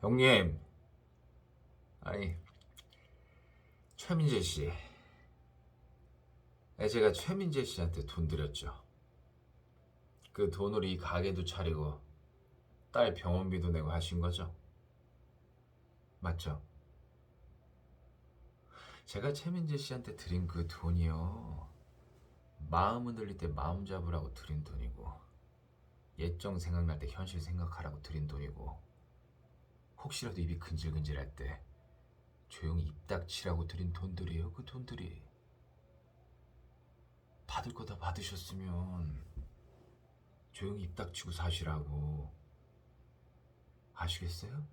형님. 아니, 최민재 씨. 네, 제가 최민재 씨한테 돈 드렸죠. 그 돈으로 이 가게도 차리고 딸 병원비도 내고 하신 거죠? 맞죠? 제가 최민재 씨한테 드린 그 돈이요. 마음 흔들릴 때 마음 잡으라고 드린 돈이고 옛정 생각날 때 현실 생각하라고 드린 돈이고 혹시라도 입이 근질근질할 때 조용히 입 닥치라고 드린 돈들이에요. 그 돈들이 받을 거 다 받으셨으면 조용히 입 닥치고 사시라고 아시겠어요?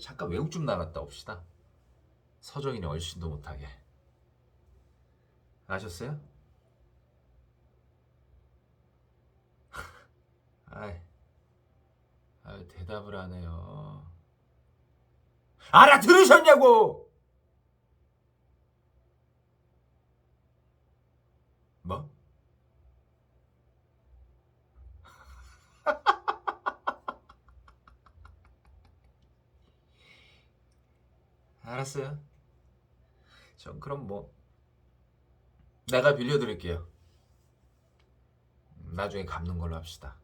잠깐 외국 좀 나갔다 옵시다. 서정이는 얼씬도 못하게. 아셨어요? 아이, 아이 대답을 안 해요. 알아 들으셨냐고! 뭐? 알았어요. 전 그럼 뭐 내가 빌려드릴게요. 나중에 갚는 걸로 합시다.